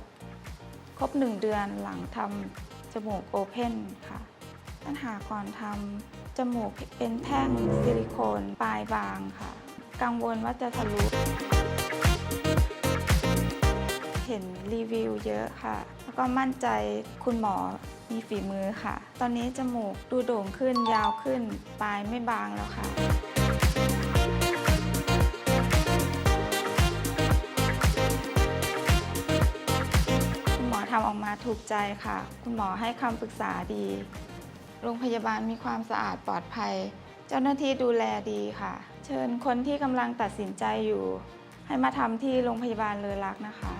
จครบ 1 เดือนหลังทำจมูกโอเพนค่ะปัญหาก่อนทำจมูกเป็นแท่งซิลิโคนปลายบางค่ะ กังวลว่าจะทะลุเห็นรีวิวเยอะค่ะ แล้วก็มั่นใจคุณหมอมีฝีมือค่ะ ตอนนี้จมูกดูโด่งขึ้นยาวขึ้น ปลายไม่บางแล้วค่ะำออกมาถูกใจค่ะ คุณหมอให้คำปรึกษาดี โรงพยาบาลมีความสะอาดปลอดภัย เจ้าหน้าที่ดูแลดีค่ะ เชิญคนที่กำลังตัดสินใจอยู่ ให้มาทำที่โรงพยาบาลเลอรักนะคะ